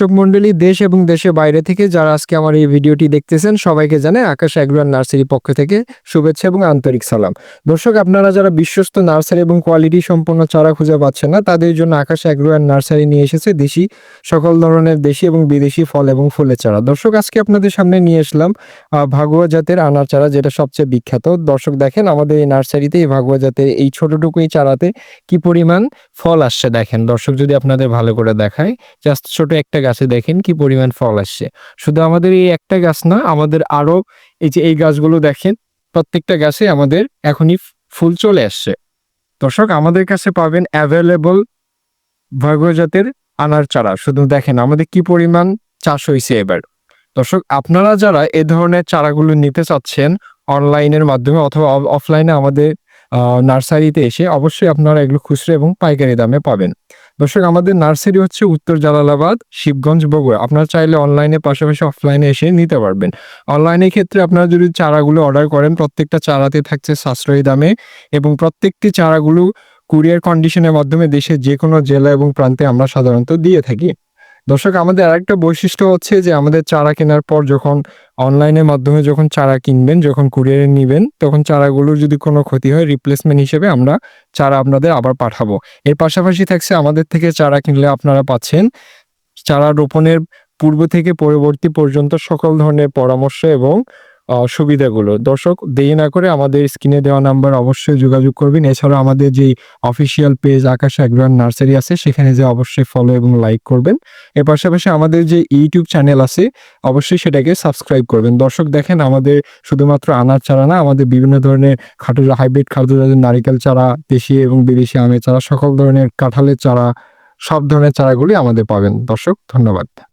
দর্শক মন্ডলী দেশ এবং দেশের বাইরে থেকে যারা আজকে আমার এই ভিডিওটি দেখতেছেন, সবাইকে জানাই আকাশ অ্যাগ্রোয়ার নার্সারি পক্ষ থেকে শুভেচ্ছা এবং আন্তরিক সালাম। দর্শক, আপনারা যারা বিশ্বস্ত নার্সারি এবং কোয়ালিটি সম্পন্ন চারা খুঁজে পাচ্ছেন না, তাদের জন্য আকাশ অ্যাগ্রোয়ার নার্সারি নিয়ে এসেছে দেশি, সকল ধরনের দেশি এবং বিদেশি ফল এবং ফুলের চারা। দর্শক, আজকে আপনাদের সামনে নিয়ে আসলাম ভাগুয়া জাতের আনার চারা যেটা সবচেয়ে বিখ্যাত। দর্শক, দেখেন আমাদের এই নার্সারিতে এই ভাগুয়া জাতের এই ছোটটুকুই চারাতে কি পরিমাণ ফল আসছে দেখেন। দর্শক, যদি আপনাদের ভালো করে দেখায়, জাস্ট ছোট একটা গাছে দেখেন কি পরিমাণ ফল আসছে। শুধু আমাদের এই একটা গাছ না, আমাদের আরও এই যে এই গাছগুলো দেখেন, প্রত্যেকটা গাছে আমাদের এখনই ফুল চলে আসছে। দর্শক, আমাদের কাছে পাবেন অ্যাভেলেবল জাতের আনার চারা। শুধু দেখেন আমাদের কি পরিমাণ চাষ হয়েছে এবার। দর্শক, আপনারা যারা এ ধরনের চারাগুলো নিতে চাচ্ছেন অনলাইনের মাধ্যমে অথবা অফলাইনে আমাদের নার্সারিতে এসে অবশ্যই আপনারা এগুলো খুচরো এবং পাইকারি দামে পাবেন। দর্শক, আমাদের নার্সারি হচ্ছে উত্তর জালালাবাদ, শিবগঞ্জ, বগুড়া। আপনারা চাইলে অনলাইনে পাশাপাশি অফলাইনে এসে নিতে পারবেন। অনলাইনের ক্ষেত্রে আপনারা যদি চারাগুলো অর্ডার করেন, প্রত্যেকটা চারাতে থাকছে সাশ্রয়ী দামে এবং প্রত্যেকটি চারাগুলো কুরিয়ার কন্ডিশনের মাধ্যমে দেশের যে কোনো জেলা এবং প্রান্তে আমরা সাধারণত দিয়ে থাকি। দর্শক, আমাদের আরেকটা বৈশিষ্ট্য হচ্ছে যে আমাদের চারা কেনার পর যখন অনলাইনের মাধ্যমে যখন চারা কিনবেন, যখন কুরিয়ারে নিবেন, তখন চারাগুলোর যদি কোনো ক্ষতি হয় রিপ্লেসমেন্ট হিসেবে আমরা চারা আপনাদের আবার পাঠাবো। এর পাশাপাশি থাকছে আমাদের থেকে চারা কিনলে আপনারা পাচ্ছেন চারা রোপণের পূর্ব থেকে পরবর্তী পর্যন্ত সকল ধরনের পরামর্শ এবং সুবিধাগুলো। দর্শক, দেরি না করে আমাদের স্ক্রিনে দেওয়া নাম্বার অবশ্যই যোগাযোগ করবেন। এছাড়াও আমাদের যেই অফিসিয়াল পেজ আকাশ অ্যাগ্রোয়ার নার্সারি আছে, সেখানে যে অবশ্যই ফলো এবং লাইক করবেন। এর পাশাপাশি আমাদের যে ইউটিউব চ্যানেল আছে, অবশ্যই সেটাকে সাবস্ক্রাইব করবেন। দর্শক, দেখেন আমাদের শুধুমাত্র আনার চারা না, আমাদের বিভিন্ন ধরনের খাটো হাইব্রিড জাতের নারিকেল চারা, দেশি এবং বিদেশি আমের চারা, সকল ধরনের কাঁঠালের চারা, সব ধরনের চারাগুলি আমাদের পাবেন। দর্শক, ধন্যবাদ।